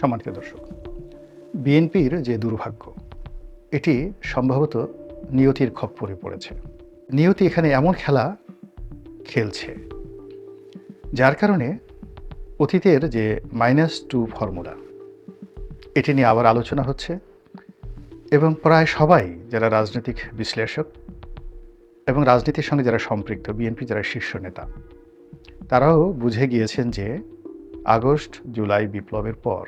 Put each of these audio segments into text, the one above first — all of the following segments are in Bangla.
সম্মানিত দর্শক, বিএনপির যে দুর্ভাগ্য, এটি সম্ভবত নিয়তির খপ্পরে পড়েছে। নিয়তি এখানে এমন খেলা খেলছে, যার কারণে অতীতের যে মাইনাস টু ফর্মুলা, এটি নিয়ে আবার আলোচনা হচ্ছে এবং প্রায় সবাই যারা রাজনৈতিক বিশ্লেষক এবং রাজনীতির সঙ্গে যারা সম্পৃক্ত, বিএনপি যারা শীর্ষ নেতা, তারাও বুঝে গিয়েছেন যে আগস্ট জুলাই বিপ্লবের পর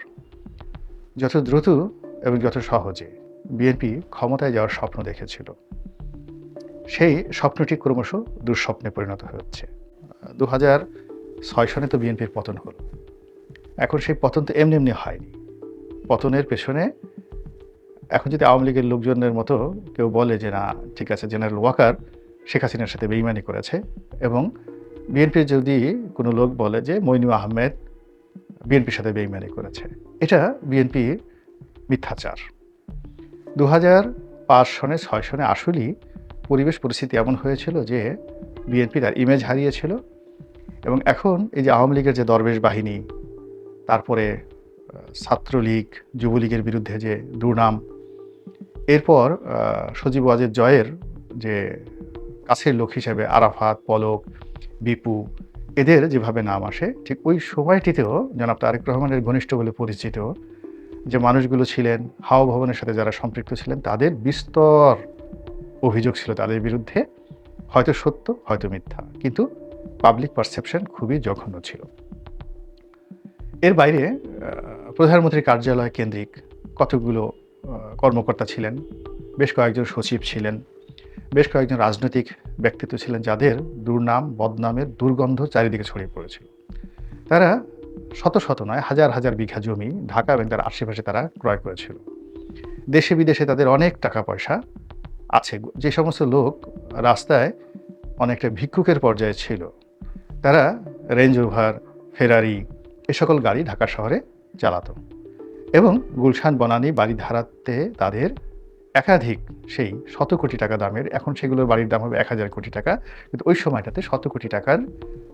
যত দ্রুত এবং যত সহজে বিএনপি ক্ষমতায় যাওয়ার স্বপ্ন দেখেছিল, সেই স্বপ্নটি ক্রমশ দুঃস্বপ্নে পরিণত হচ্ছে। দু হাজার ছয় সনে তো বিএনপির পতন হলো। এখন সেই পতন তো এমনি এমনি হয়নি। পতনের পেছনে এখন যদি আওয়ামী লীগের লোকজনের মতো কেউ বলে যে, না, ঠিক আছে, জেনারেল ওয়াকার শেখ হাসিনার সাথে বেইমানি করেছে এবং বিএনপির যদি কোনো লোক বলে যে মইনু আহমেদ বিএনপির সাথে বেইমানি করেছে। এটা বিএনপি মিথ্যাচার। দু হাজার পাঁচ সনে ছয় সনে আসলেই পরিবেশ পরিস্থিতি এমন হয়েছিল যে বিএনপি তার ইমেজ হারিয়েছিল এবং এখন এই যে আওয়ামী লীগের যে দরবেশ বাহিনী, তারপরে ছাত্রলীগ, যুবলীগের বিরুদ্ধে যে দুর্নাম, এরপর সজীব ওয়াজের জয়ের যে কাছের লোক হিসেবে আরাফাত, পলক, বিপু এদের যেভাবে নাম আসে, ঠিক ওই সময়টিতেও জনাব তারেক রহমানের ঘনিষ্ঠ বলে পরিচিত যে মানুষগুলো ছিলেন হাওয়া ভবনের সাথে যারা সম্পৃক্ত ছিলেন, তাদের বিস্তর অভিযোগ ছিল তাদের বিরুদ্ধে। হয়তো সত্য, হয়তো মিথ্যা, কিন্তু পাবলিক পারসেপশন খুবই জঘন্য ছিল। এর বাইরে প্রধানমন্ত্রীর কার্যালয় কেন্দ্রিক কতগুলো কর্মকর্তা ছিলেন, বেশ কয়েকজন সচিব ছিলেন বেশ কয়েকজন রাজনৈতিক ব্যক্তিত্ব ছিলেন যাদের দুর্নাম, বদনামের দুর্গন্ধ চারিদিকে ছড়িয়ে পড়েছিল। তারা শত শত নয়, হাজার হাজার বিঘা জমি ঢাকা এবং তার আশেপাশে তারা ক্রয় করেছিল। দেশে বিদেশে তাদের অনেক টাকা পয়সা আছে। যে সমস্ত লোক রাস্তায় অনেকটা ভিক্ষুকের পর্যায়ে ছিল, তারা রেঞ্জ ওভার ফেরারি এ সকল গাড়ি ঢাকা শহরে চালাত এবং গুলশান, বনানী বাড়ি ধারাতে তাদের একাধিক সেই শত কোটি টাকা দামের, এখন সেগুলোর বাড়ির দাম হবে এক হাজার কোটি টাকা, কিন্তু ওই সময়টাতে শত কোটি টাকার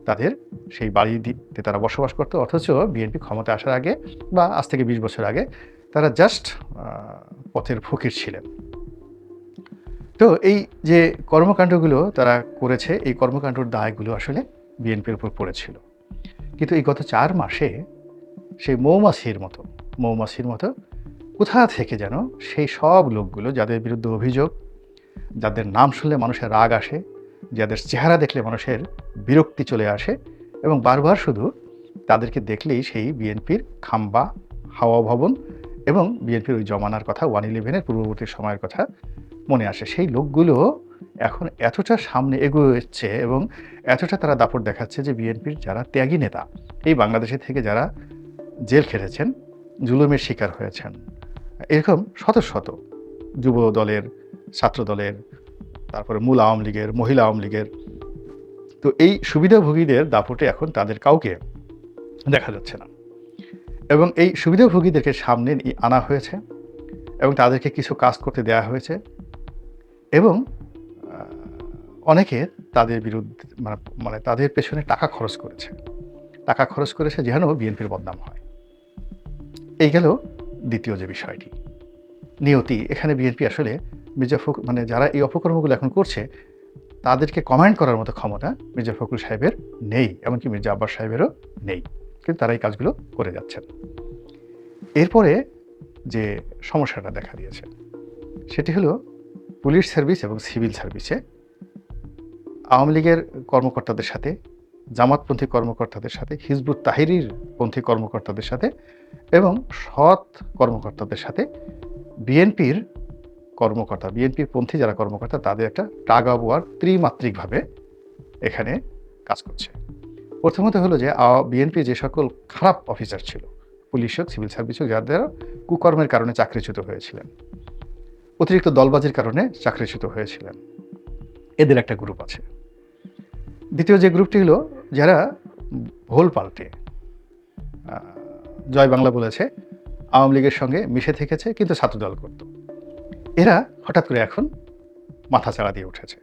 তাদের সেই বাড়িতে তারা বসবাস করতো, অথচ বিএনপি ক্ষমতা আসার আগে বা আজ থেকে বিশ বছর আগে তারা জাস্ট পথের ফকির ছিলেন। তো এই যে কর্মকাণ্ডগুলো তারা করেছে, এই কর্মকাণ্ডর দায়গুলো আসলে বিএনপির উপর পড়েছিল। কিন্তু এই গত চার মাসে সেই মৌমাছির মতো মৌমাছির মতো কোথা থেকে যেন সেই সব লোকগুলো যাদের বিরুদ্ধে অভিযোগ, যাদের নাম শুনলে মানুষের রাগ আসে, যাদের চেহারা দেখলে মানুষের বিরক্তি চলে আসে এবং বারবার শুধু তাদেরকে দেখলেই সেই বিএনপির খাম্বা হাওয়া ভবন এবং বিএনপির ওই জমানার কথা ওয়ান ইলেভেনের পূর্ববর্তী সময়ের কথা মনে আসে। সেই লোকগুলো এখন এতটা সামনে এগোচ্ছে এবং এতটা তারা দাপট দেখাচ্ছে যে বিএনপির যারা ত্যাগী নেতা, এই বাংলাদেশে থেকে যারা জেল খেটেছেন, জুলুমের শিকার হয়েছেন। এরকম শত শত যুব দলের ছাত্র দলের তারপরে মূল আওয়ামী লীগের, মহিলা আওয়ামী লীগের। তো এই সুবিধাভোগীদের দাপটে এখন তাদের কাউকে দেখা যাচ্ছে না। এবং এই সুবিধাভোগীদেরকে সামনে আনা হয়েছে এবং তাদেরকে কিছু কাজ করতে দেওয়া হয়েছে এবং অনেকে তাদের বিরুদ্ধে মানে মানে তাদের পেছনে টাকা খরচ করেছে। টাকা খরচ করেছে যেন বিএনপির বদনাম হয়। এই গেল দ্বিতীয় যে বিষয়টি। নিয়তি, এখানে বিএনপি আসলে মির্জা ফখর মানে যারা এই অপকর্মগুলো এখন করছে, তাদেরকে কমান্ড করার মতো ক্ষমতা মির্জা ফখরুল সাহেবের নেই, এমনকি মির্জা আব্বাস সাহেবেরও নেই। কিন্তু তারা এই কাজগুলো করে যাচ্ছেন। এরপরে যে সমস্যাটা দেখা দিয়েছে, সেটি হলো পুলিশ সার্ভিস এবং সিভিল সার্ভিসে আওয়ামী লীগের কর্মকর্তাদের সাথে জামাতপন্থী কর্মকর্তাদের সাথে, হিজবুত তাহিরির পন্থী কর্মকর্তাদের সাথে এবং সৎ কর্মকর্তাদের সাথে বিএনপির কর্মকর্তা, বিএনপির পন্থী যারা কর্মকর্তা, তাদের একটা টাগ ওয়ার ত্রিমাত্রিকভাবে এখানে কাজ করছে। প্রথমত হলো যে বিএনপি যে সকল খারাপ অফিসার ছিল, পুলিশ হোক, সিভিল সার্ভিস হোক যাদের কুকর্মের কারণে চাকরিচ্যুত হয়েছিলেন, অতিরিক্ত দলবাজির কারণে চাকরিচ্যুত হয়েছিলেন, এদের একটা গ্রুপ আছে। দ্বিতীয় যে গ্রুপটি হলো যারা ভোল পাল্টে জয় বাংলা বলেছে, আওয়ামী লীগের সঙ্গে মিশে থেকেছে, কিন্তু ছাত্রদল করত। এরা হঠাৎ করে এখন মাথা চাড়া দিয়ে উঠেছে।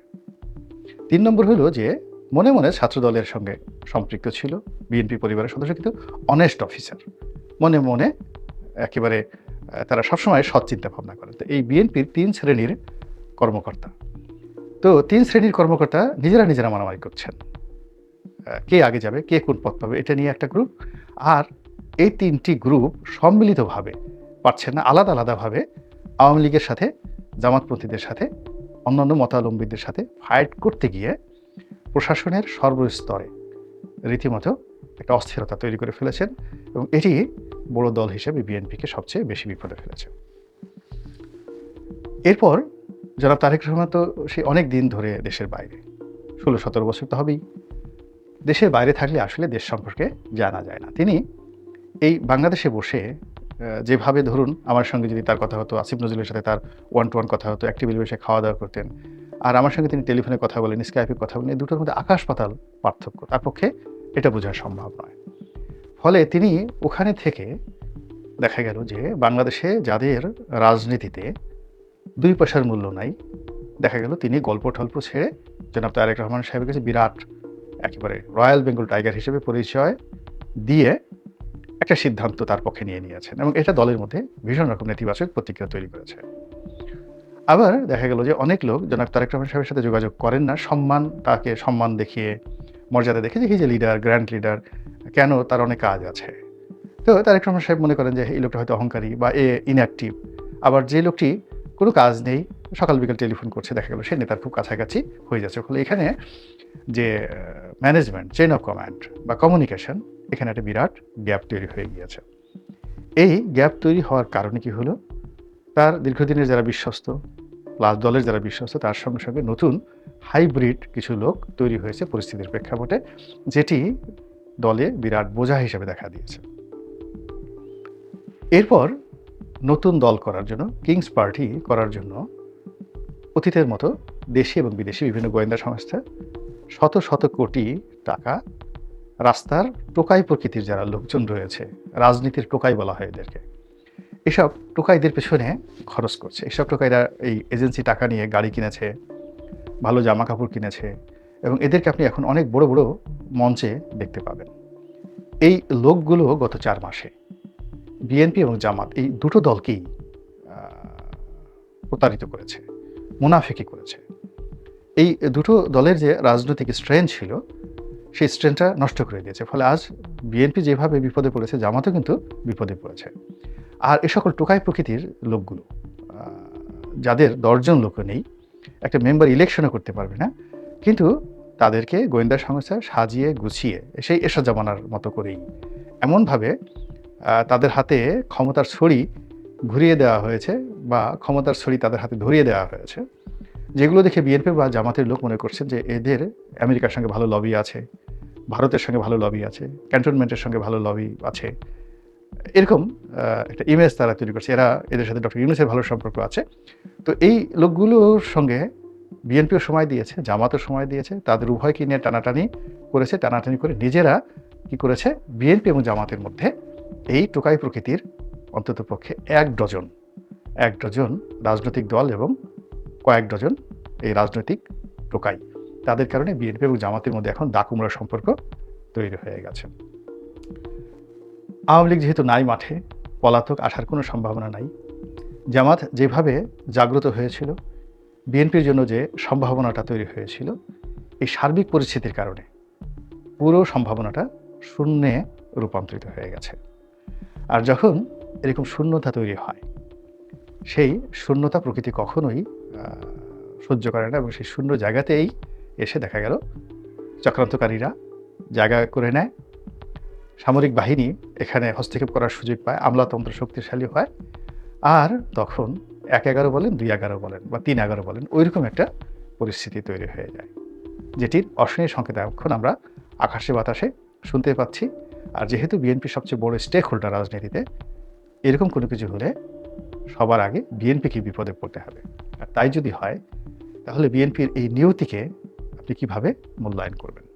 তিন নম্বর হলো যে, মনে মনে ছাত্রদলের সঙ্গে সম্পৃক্ত ছিল, বিএনপি পরিবারের সদস্য, কিন্তু অনেস্ট অফিসার মনে মনে একেবারে তারা সবসময় সৎ চিন্তা ভাবনা করেন। তো এই বিএনপির তিন শ্রেণির কর্মকর্তা। তো তিন শ্রেণির কর্মকর্তা নিজেরা নিজেরা মারামারি করছেন। কে আগে যাবে, কে কোন পথ পাবে, এটা নিয়ে একটা গ্রুপ আর এই তিনটি গ্রুপ সম্মিলিতভাবে পারছেন না, আলাদা আলাদাভাবে আওয়ামী লীগের সাথে জামাতপন্থীদের সাথে, অন্যান্য মতাবলম্বীদের সাথে ফাইট করতে গিয়ে প্রশাসনের সর্বস্তরে রীতিমতো একটা অস্থিরতা তৈরি করে ফেলেছেন এবং এটি বড় দল হিসেবে বিএনপিকে সবচেয়ে বেশি বিপদে ফেলেছে। এরপর জনাব তারেক রহমান তো সে অনেক দিন ধরে দেশের বাইরে, ষোলো সতেরো বছর তো হবেই। দেশের বাইরে থাকলে আসলে দেশ সম্পর্কে জানা যায় না। তিনি এই বাংলাদেশে বসে যেভাবে ধরুন আমার সঙ্গে যদি তার কথা হতো, আসিফ নজরুলের সাথে তার ওয়ান টু ওয়ান কথা হতো একটি বিল বসে খাওয়া দাওয়া করতেন, আর আমার সঙ্গে তিনি টেলিফোনে কথা বলেন স্কাইপে কথা বলেন দুটোর মধ্যে আকাশ পাতাল পার্থক্য। তার পক্ষে এটা বোঝা সম্ভব নয়। ফলে তিনি ওখানে থেকে দেখা গেল যে বাংলাদেশে যাদের রাজনীতিতে দুই পয়সার মূল্য নাই, দেখা গেল তিনি গল্প টল্প ছেড়ে জনাব তারেক রহমান সাহেবের কাছে বিরাট একেবারে রয়্যাল বেঙ্গল টাইগার হিসেবে পরিচয় দিয়ে একটা সিদ্ধান্ত তার পক্ষে নিয়ে নিয়েছেন এবং এটা দলের মধ্যে ভীষণ রকম নেতিবাচক প্রতিক্রিয়া তৈরি করেছে। আবার দেখা গেল যে অনেক লোক, জনাব তারেক রহমান সাহেবের সাথে যোগাযোগ করেন না, সম্মান, তাকে সম্মান দেখিয়ে, মর্যাদা দেখে যে যে লিডার গ্র্যান্ড লিডার কেন তার অনেক কাজ আছে? তো তারেক রহমান সাহেব মনে করেন যে, এই লোকটা হয়তো অহংকারী বা এ ইনঅ্যাক্টিভ আবার যে লোকটি কোনো কাজ নেই, সকাল বিকাল টেলিফোন করছে, দেখা গেল সে নেতার খুব কাছাকাছি হয়ে যাচ্ছে। ফলে এখানে যে ম্যানেজমেন্ট চেইন অফ কমান্ড বা কমিউনিকেশন এখানে একটা বিরাট গ্যাপ তৈরি হয়ে গিয়েছে। এই গ্যাপ তৈরি হওয়ার কারণে কি হলো? তার দীর্ঘদিনের যারা বিশ্বস্ত প্লাস দলের যারা বিশ্বস্ত, তার সঙ্গে সঙ্গে নতুন হাইব্রিড কিছু লোক তৈরি হয়েছে পরিস্থিতির প্রেক্ষাপটে, যেটি দলে বিরাট বোঝা হিসেবে দেখা দিয়েছে। এরপর নতুন দল করার জন্য কিংস পার্টি করার জন্য অতীতের মতো দেশি এবং বিদেশি বিভিন্ন গোয়েন্দা সংস্থা শত শত কোটি টাকা রাস্তার টোকাই প্রকৃতির যারা লোকজন রয়েছে, রাজনীতির টোকাই বলা হয় এদেরকে। এসব টোকাইদের পেছনে খরচ করছে। এসব টোকাইরা এই এজেন্সি টাকা নিয়ে গাড়ি কিনেছে, ভালো জামা কাপড় কিনেছে এবং এদেরকে আপনি এখন অনেক বড় বড় মঞ্চে দেখতে পাবেন। এই লোকগুলো গত চার মাসে বিএনপি এবং জামাত এই দুটো দলকেই প্রতারিত করেছে, মুনাফিকি করেছে। এই দুটো দলের যে রাজনৈতিক স্ট্রেন ছিল, সেই স্ট্রেনটা নষ্ট করে দিয়েছে। ফলে আজ বিএনপি যেভাবে বিপদে পড়েছে, জামাতও কিন্তু বিপদে পড়েছে। আর এ সকল টোকাই প্রকৃতির লোকগুলো যাদের দশজন লোক নেই, একটা মেম্বার ইলেকশনও করতে পারবে না, কিন্তু তাদেরকে গোয়েন্দা সংস্থা সাজিয়ে গুছিয়ে, সেই এসা জামানার মতো করেই এমনভাবে তাদের হাতে ক্ষমতার ছড়ি ঘুরিয়ে দেওয়া হয়েছে বা ক্ষমতার ছড়ি তাদের হাতে ধরিয়ে দেওয়া হয়েছে। যেগুলো দেখে বিএনপি বা জামাতের লোক মনে করছেন যে এদের আমেরিকার সঙ্গে ভালো লবি আছে, ভারতের সঙ্গে ভালো লবি আছে ক্যান্টনমেন্টের সঙ্গে ভালো লবি আছে। এরকম একটা ইমেজ তারা তৈরি করছে। এরা এদের সাথে ডক্টর ইউনুসের ভালো সম্পর্ক আছে। তো এই লোকগুলোর সঙ্গে বিএনপিও সময় দিয়েছে, জামাতও সময় দিয়েছে, তাদের উভয়কে নিয়ে টানাটানি করেছে, টানাটানি করে নিজেরা কি করেছে? বিএনপি এবং জামাতের মধ্যে এই টোকাই প্রকৃতির অন্তত পক্ষে এক ডজন এক ডজন রাজনৈতিক দল এবং কয়েক ডজন এই রাজনৈতিক টোকাই। তাদের কারণে বিএনপি এবং জামাতের মধ্যে এখন দাকুমরা সম্পর্ক তৈরি হয়ে গেছে। আওয়ামী লীগ যেহেতু নাই মাঠে, পলাতক আসার কোনো সম্ভাবনা নাই। জামাত যেভাবে জাগ্রত হয়েছিল, বিএনপির জন্য যে সম্ভাবনাটা তৈরি হয়েছিল, এই সার্বিক পরিস্থিতির কারণে পুরো সম্ভাবনাটা শূন্যে রূপান্তরিত হয়ে গেছে। আর যখন এরকম শূন্যতা তৈরি হয়, সেই শূন্যতা প্রকৃতি কখনোই সহ্য করে না এবং সেই শূন্য জায়গাতেই এসে দেখা গেল চক্রান্তকারীরা জায়গা করে নেয়। সামরিক বাহিনী এখানে হস্তক্ষেপ করার সুযোগ পায়, আমলাতন্ত্র শক্তিশালী হয় আর তখন এক এগারো বলেন, দুই এগারো বলেন বা তিন এগারো বলেন, ওইরকম একটা পরিস্থিতি তৈরি হয়ে যায়, যেটির অশনি সংকেত এখন আমরা আকাশে বাতাসে শুনতে পাচ্ছি। আর যেহেতু বিএনপি সবচেয়ে বড় স্টেক হোল্ডার রাজনীতিতে, এরকম কোনো কিছু হলে সবার আগে বিএনপিকে বিপদে পড়তে হবে। আর তাই যদি হয়, তাহলে বিএনপির এই নিয়তিকে আপনি কীভাবে মূল্যায়ন করবেন?